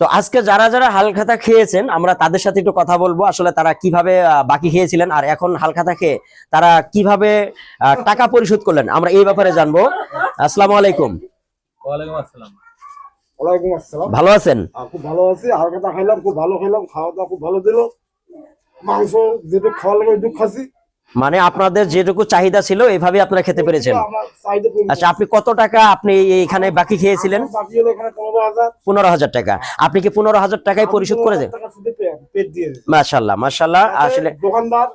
তো আজকে যারা যারা হালখাতা খেয়েছেন আমরা তাদের সাথে একটু কথা বলব আসলে তারা কীভাবে বাকি খেয়েছিলেন আর এখন হালখাতা খেয়ে তারা কীভাবে টাকা পরিশোধ করলেন আমরা এই ব্যাপারে জানব। আসসালামু আলাইকুম। ওয়ালাইকুম আসসালাম। ওয়ালাইকুম আসসালাম। ভালো আছেন? খুব ভালো আছি হালকাটা খাইলাম খুব ভালো খাইলাম খাওয়া দাওয়া খুব ভালো দিল। মাংস যেটুকু খাওয়া লাগে ওইটুকু খাসি মানে আপনাদের যেটুকু চাহিদা ছিল এইভাবে আপনারা খেতে পেরেছেন। আচ্ছা আপনি কত টাকা আপনি এখানে বাকি খেয়েছিলেন? পনেরো হাজার। টাকা। আপনি কি পনেরো হাজার টাকায় পরিশোধ করে দেন? মাসাল্লাহ মাশাল্লাহ আসলে দোকানদার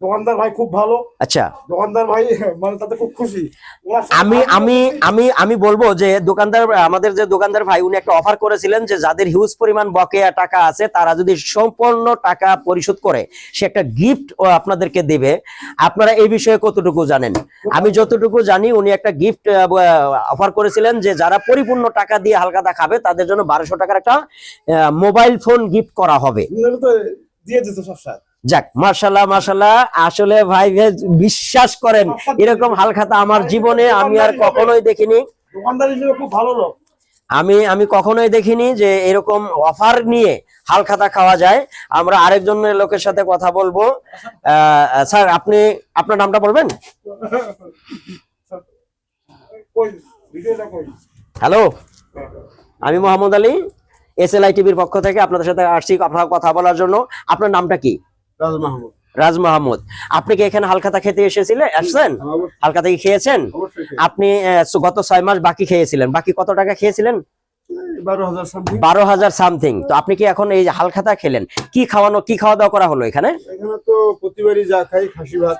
দোকানদার ভাই খুব ভালো। আচ্ছা। দোকানদার ভাই মানে তাতে খুব খুশি। আমি আমি আমি আমি বলব যে দোকানদার আমাদের যে দোকানদার ভাই উনি একটা অফার করেছিলেন যে যাদের হিউজ পরিমাণ বকেয়া টাকা আছে তারা যদি সম্পূর্ণ টাকা পরিশোধ করে সে একটা গিফট আপনাদেরকে দেবে। আপনারা এই বিষয়ে কতটুকু জানেন? আমি যতটুকু জানি উনি একটা গিফট অফার করেছিলেন যে যারা পরিপূর্ণ টাকা দিয়ে হালকাতা খাবে তাদের জন্য বারোশো টাকার একটা মোবাইল ফোন গিফট করা হবে। দিয়ে দিত সব যাক মার্শাল্লাহ মার্শাল্লাহ আসলে ভাই বিশ্বাস করেন এরকম হালখাতা আমার জীবনে আমি আর কখনোই দেখিনি। দোকানদার হিসেবে খুব ভালো লোক। আমি আমি কখনোই দেখিনি যে এরকম অফার নিয়ে হালখাতা খাওয়া যায়। আমরা আরেকজনের লোকের সাথে কথা বলব। স্যার আপনি আপনার নামটা বলবেন? হ্যালো আমি Mohammad Ali S L I টিভির পক্ষ থেকে আপনাদের সাথে আসছি কথা বলার জন্য। আপনার নামটা কি? রাজ মাহমুদ। রাজ মাহমুদ। আপনি কি এখানে হালখাতা খেতে এসেছিলেন আসছেন? হালখাতা কি খেয়েছেন? আপনি গত ছয় মাস বাকি খেয়েছিলেন। বাকি কত টাকা খেয়েছিলেন? বারো হাজার সামথিং বারো হাজার সামথিং তো আপনি কি এখন এই হালখাতা খেলেন? কি খাওয়ানো কি খাওয়া দাওয়া করা হলো এখানে? এখানে তো প্রতিবারই যা খাই খাসি ভাত।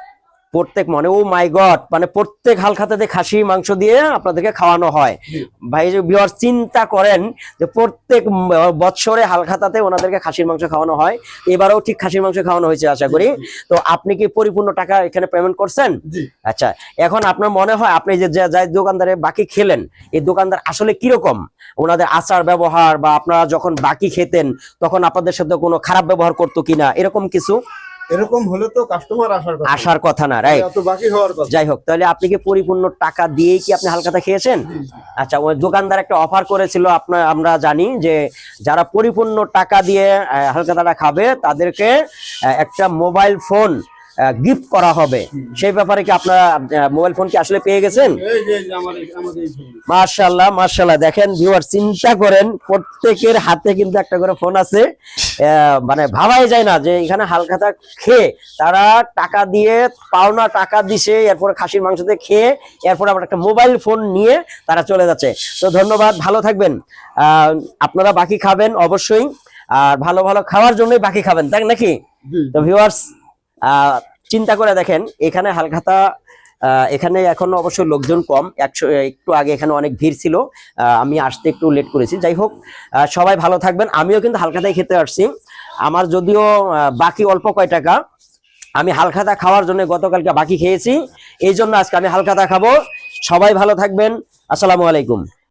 প্রত্যেক মানে ও মাই গড মানে প্রত্যেক হালখাতাতে খাসি মাংস দিয়ে আপনাদেরকে খাওয়ানো হয়। ভাই যে ভিউয়ার চিন্তা করেন যে প্রত্যেক বৎসরে হালখাতাতে ওনাদেরকে খাসির মাংস খাওয়ানো হয়। এবারেও ঠিক খাসির মাংস খাওয়ানো হয়েছে আশা করি। তো আপনি কি পরিপূর্ণ টাকা এখানে পেমেন্ট করছেন? আচ্ছা এখন আপনার মনে হয় আপনি যে যে- যাই দোকানদারে বাকি খেলেন এই দোকানদার আসলে কীরকম? ওনাদের আচার ব্যবহার বা আপনারা যখন বাকি খেতেন তখন আপনাদের সাথে কোনো খারাপ ব্যবহার করতো কিনা? এরকম কিছু? এরকম হলে তো কাস্টমার আসার কথা। আসার কথা না রাইট এত বাকি হওয়ার কথা। যাই হোক তাহলে আপনি কি পরিপূর্ণ টাকা দিয়েই কি আপনি হালখাতা খেয়েছেন। আচ্ছা ওই দোকানদার একটা অফার করেছিল আপনার আমরা জানি যে যারা পরিপূর্ণ টাকা দিয়ে হালখাতাটা খাবে তাদেরকে একটা মোবাইল ফোন গিফট করা হবে। সেই ব্যাপারে কি আপনারা মোবাইল ফোন কি আসলে পেয়ে গেছেন। মার্শাল্লাহ মার্শাল্লাহ দেখেন ভিউয়ার চিন্তা করেন প্রত্যেকের হাতে কিন্তু একটা করে ফোন আছে। মানে ভাবাই যায় না যে এখানে হালখাতা খেয়ে তারা টাকা দিয়ে পাওনা টাকা দিছে এরপরে খাসির মাংস দিয়ে খেয়ে এরপর আবার একটা মোবাইল ফোন নিয়ে তারা চলে যাচ্ছে। তো ধন্যবাদ ভালো থাকবেন। আহ, আপনারা বাকি খাবেন অবশ্যই আর ভালো ভালো খাওয়ার জন্যই বাকি খাবেন তাই নাকি? তো ভিউয়ার্স চিন্তা করে দেখেন এখানে হালখাতা এখানে এখন অবশ্য লোকজন কম। একশো, একটু আগে এখানে অনেক ভিড় ছিল। আমি আসতে একটু লেট করেছি। যাই হোক সবাই ভালো থাকবেন। আমিও কিন্তু হালকাতায় খেতে আসছি। আমার যদিও বাকি অল্প কয় টাকা, আমি হালখাতা খাওয়ার জন্য গতকালকে বাকি খেয়েছি। এই জন্য আজকে আমি হালখাতা খাব। সবাই ভালো থাকবেন। আসসালামু আলাইকুম।